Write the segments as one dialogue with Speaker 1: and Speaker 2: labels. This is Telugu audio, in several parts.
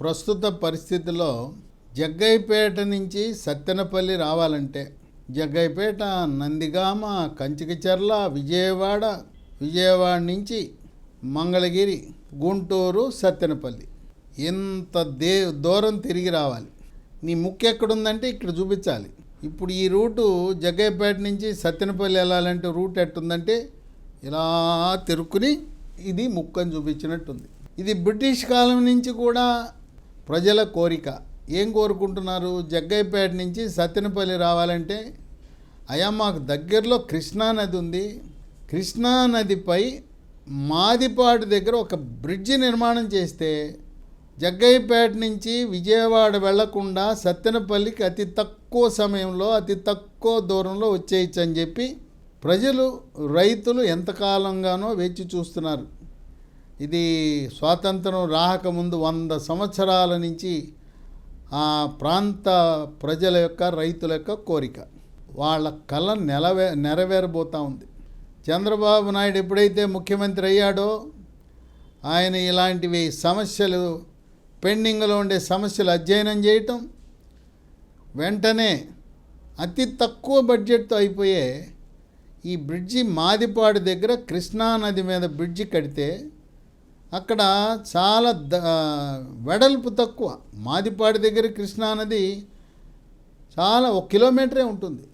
Speaker 1: ప్రస్తుత పరిస్థితిలో జగ్గైపేట నుంచి సత్తెనపల్లి రావాలంటే జగ్గైపేట నందిగామ కంచికచర్ల విజయవాడ విజయవాడ నుంచి మంగళగిరి గుంటూరు సత్తెనపల్లి. ఇంత దే దూరం తిరిగి రావాలి. నీ ముక్కు ఎక్కడుందంటే ఇక్కడ చూపించాలి. ఇప్పుడు ఈ రూటు జగ్గైపేట నుంచి సత్తెనపల్లి వెళ్ళాలంటే రూట్ ఎట్టుందంటే ఇలా తిరుక్కుని ఇది ముక్కు అని చూపించినట్టుంది. ఇది బ్రిటిష్ కాలం నుంచి కూడా ప్రజల కోరిక. ఏం కోరుకుంటున్నారు? జగ్గైపేట నుంచి సత్తెనపల్లి రావాలంటే అయా మాకు దగ్గరలో కృష్ణానది ఉంది. కృష్ణా నదిపై మాదిపాడు దగ్గర ఒక బ్రిడ్జి నిర్మాణం చేస్తే జగ్గయ్యపేట నుంచి విజయవాడ వెళ్ళకుండా సత్తెనపల్లికి అతి తక్కువ సమయంలో అతి తక్కువ దూరంలో వచ్చేయచ్చు అని చెప్పి ప్రజలు రైతులు ఎంతకాలంగానో వేచి చూస్తున్నారు. ఇది స్వాతంత్రం రాకముందు వంద సంవత్సరాల నుంచి ఆ ప్రాంత ప్రజల యొక్క రైతుల యొక్క కోరిక. వాళ్ళ కళ నెలవే నెరవేరబోతూ ఉంది. చంద్రబాబు నాయుడు ఎప్పుడైతే ముఖ్యమంత్రి అయ్యాడో ఆయన ఇలాంటివి సమస్యలు పెండింగ్లో ఉండే సమస్యలు అధ్యయనం చేయటం వెంటనే అతి తక్కువ బడ్జెట్తో అయిపోయే ఈ బ్రిడ్జి మాదిపాడు దగ్గర కృష్ణా నది మీద బ్రిడ్జి కడితే అక్కడ చాలా ద వెడల్పు తక్కువ. మాదిపాడి దగ్గర కృష్ణా నది చాలా ఒక కిలోమీటరే ఉంటుంది.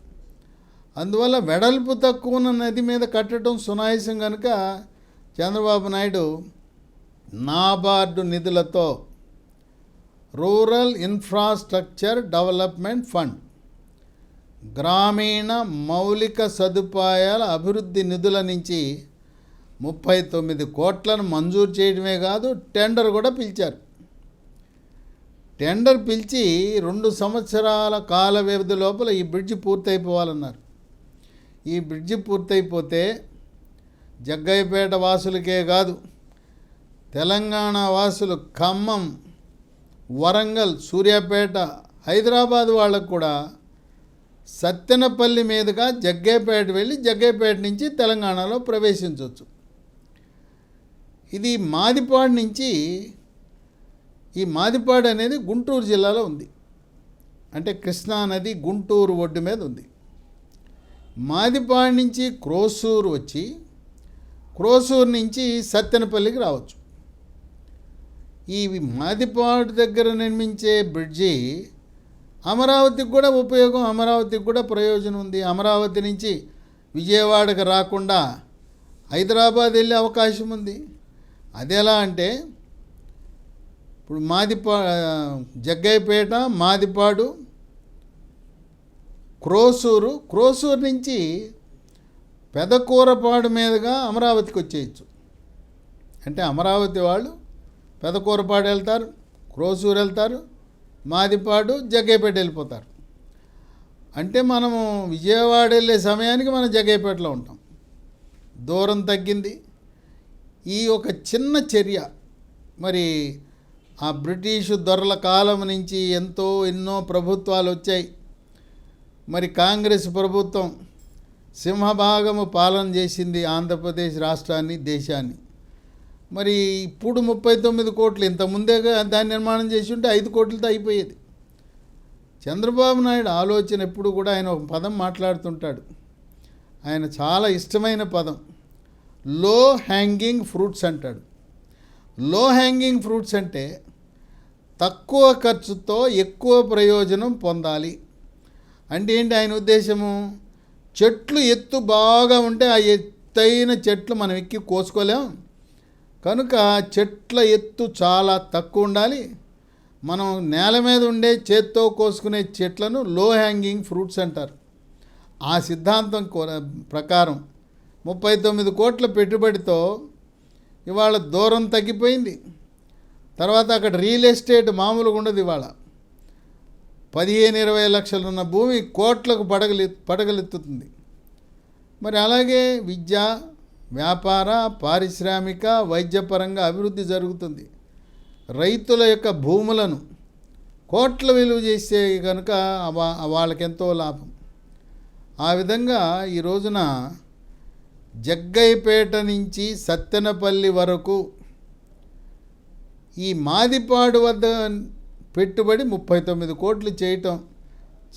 Speaker 1: అందువల్ల వెడల్పు తక్కువ ఉన్న నది మీద కట్టడం సునాయాసం కనుక చంద్రబాబు నాయుడు నాబార్డు నిధులతో రూరల్ ఇన్ఫ్రాస్ట్రక్చర్ డెవలప్మెంట్ ఫండ్ గ్రామీణ మౌలిక సదుపాయాల అభివృద్ధి నిధుల నుంచి ముప్పై తొమ్మిది కోట్లను మంజూరు చేయడమే కాదు టెండర్ కూడా పిలిచారు. టెండర్ పిలిచి రెండు సంవత్సరాల కాల వ్యవధి లోపల ఈ బ్రిడ్జి పూర్తయిపోవాలన్నారు. ఈ బ్రిడ్జి పూర్తయిపోతే జగ్గయ్యపేట వాసులకే కాదు తెలంగాణ వాసులు ఖమ్మం వరంగల్ సూర్యాపేట హైదరాబాద్ వాళ్ళకు కూడా సత్తెనపల్లి మీదుగా జగ్గేపేట వెళ్ళి జగ్గేపేట నుంచి తెలంగాణలో ప్రవేశించవచ్చు ఇది మాదిపాడు నుంచి ఈ మాదిపాడు అనేది గుంటూరు జిల్లాలో ఉంది. అంటే కృష్ణా నది గుంటూరు ఒడ్డు మీద ఉంది. మాదిపాడు నుంచి క్రోసూరు వచ్చి క్రోసూరు నుంచి సత్తెనపల్లికి రావచ్చు. ఈ మాదిపాడు దగ్గర నిర్మించే బ్రిడ్జి అమరావతికి కూడా ఉపయోగం అమరావతికి కూడా ప్రయోజనం ఉంది. అమరావతి నుంచి విజయవాడకు రాకుండా హైదరాబాద్ వెళ్ళే అవకాశం ఉంది. అది ఎలా అంటే ఇప్పుడు మాదిపా జగ్గైపేట మాదిపాడు క్రోసూరు క్రోసూరు నుంచి పెదకూరపాడు మీదుగా అమరావతికి వచ్చేయచ్చు. అంటే అమరావతి వాళ్ళు పెదకూరపాడు వెళ్తారు క్రోసూరు వెళ్తారు మాదిపాడు జగ్గైపేట వెళ్ళిపోతారు. అంటే మనము విజయవాడ వెళ్ళే సమయానికి మనం జగ్గైపేటలో ఉంటాం. దూరం తగ్గింది ఈ ఒక చిన్న చర్య. మరి ఆ బ్రిటిషు దొరల కాలం నుంచి ఎంతో ఎన్నో ప్రభుత్వాలు వచ్చాయి. మరి కాంగ్రెస్ ప్రభుత్వం సింహభాగము పాలన చేసింది ఆంధ్రప్రదేశ్ రాష్ట్రాన్ని దేశాన్ని. మరి ఇప్పుడు ముప్పై తొమ్మిది కోట్లు ఇంత ముందేగా దాన్ని నిర్మాణం చేసి ఉంటే ఐదు కోట్లతో అయిపోయేది. చంద్రబాబు నాయుడు ఆలోచన ఎప్పుడు కూడా ఆయన ఒక పదం మాట్లాడుతుంటాడు. ఆయన చాలా ఇష్టమైన పదం. లో హ్యాంగింగ్ ఫ్రూట్స్ అంటాడు. లో హ్యాంగింగ్ ఫ్రూట్స్ అంటే తక్కువ ఖర్చుతో ఎక్కువ ప్రయోజనం పొందాలి. అంటే ఏంటి ఆయన ఉద్దేశము? చెట్లు ఎత్తు బాగా ఉంటే ఆ ఎత్తైన చెట్లు మనం ఎక్కి కోసుకోలేం. కనుక చెట్ల ఎత్తు చాలా తక్కువ ఉండాలి. మనం నేల మీద ఉండే చేత్తో కోసుకునే చెట్లను లో హ్యాంగింగ్ ఫ్రూట్స్ అంటారు. ఆ సిద్ధాంతం కో- ప్రకారం ముప్పై తొమ్మిది కోట్ల పెట్టుబడితో ఇవాళ దూరం తగ్గిపోయింది. తర్వాత అక్కడ రియల్ ఎస్టేట్ మామూలుగా ఉండదు ఇవాళ. పదిహేను ఇరవై లక్షలు ఉన్న భూమి కోట్లకు పడగలి పడగలెత్తుతుంది. మరి అలాగే విద్య వ్యాపార పారిశ్రామిక వైద్యపరంగా అభివృద్ధి జరుగుతుంది. రైతుల యొక్క భూములను కోట్ల విలువ చేసే కనుక వాళ్ళకెంతో లాభం. ఆ విధంగా ఈ రోజున జగ్గైపేట నుంచి సత్తెనపల్లి వరకు ఈ మాదిపాడు వద్ద పెట్టుబడి ముప్పై తొమ్మిది కోట్లు చేయటం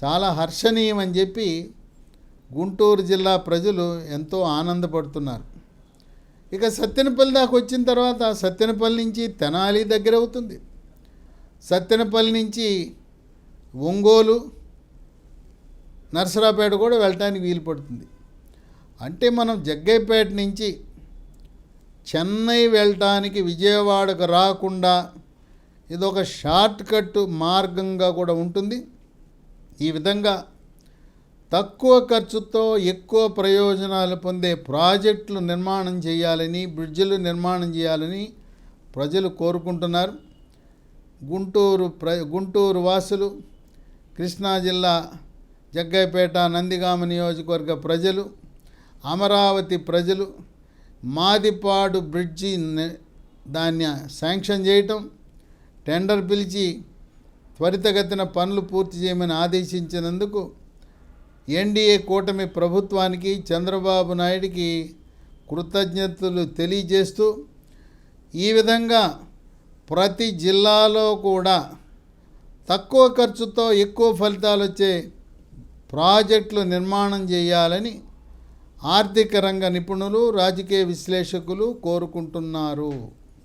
Speaker 1: చాలా హర్షణీయం అని చెప్పి గుంటూరు జిల్లా ప్రజలు ఎంతో ఆనందపడుతున్నారు. ఇక సత్తెనపల్లి దాకా వచ్చిన తర్వాత సత్తెనపల్లి నుంచి తెనాలి దగ్గర అవుతుంది. సత్తెనపల్లి నుంచి ఒంగోలు నర్సరాపేట కూడా వెళ్ళటానికి వీలు పడుతుంది. అంటే మనం జగ్గైపేట నుంచి చెన్నై వెళ్ళటానికి విజయవాడకు రాకుండా ఇదొక షార్ట్కట్ మార్గంగా కూడా ఉంటుంది. ఈ విధంగా తక్కువ ఖర్చుతో ఎక్కువ ప్రయోజనాలు పొందే ప్రాజెక్టులు నిర్మాణం చేయాలని బ్రిడ్జిలు నిర్మాణం చేయాలని ప్రజలు కోరుకుంటున్నారు. గుంటూరు ప్ర గుంటూరు వాసులు కృష్ణా జిల్లా జగ్గైపేట నందిగామ నియోజకవర్గ ప్రజలు అమరావతి ప్రజలు మాదిపాడు బ్రిడ్జి దాన్ని శాంక్షన్ చేయటం టెండర్ పిలిచి త్వరితగతిన పనులు పూర్తి చేయమని ఆదేశించినందుకు ఎన్డీఏ కూటమి ప్రభుత్వానికి చంద్రబాబు నాయుడికి కృతజ్ఞతలు తెలియజేస్తూ ఈ విధంగా ప్రతి జిల్లాలో కూడా తక్కువ ఖర్చుతో ఎక్కువ ఫలితాలు వచ్చే ప్రాజెక్టులు నిర్మాణం చేయాలని ఆర్థిక రంగ నిపుణులు రాజకీయ విశ్లేషకులు కోరుకుంటున్నారు.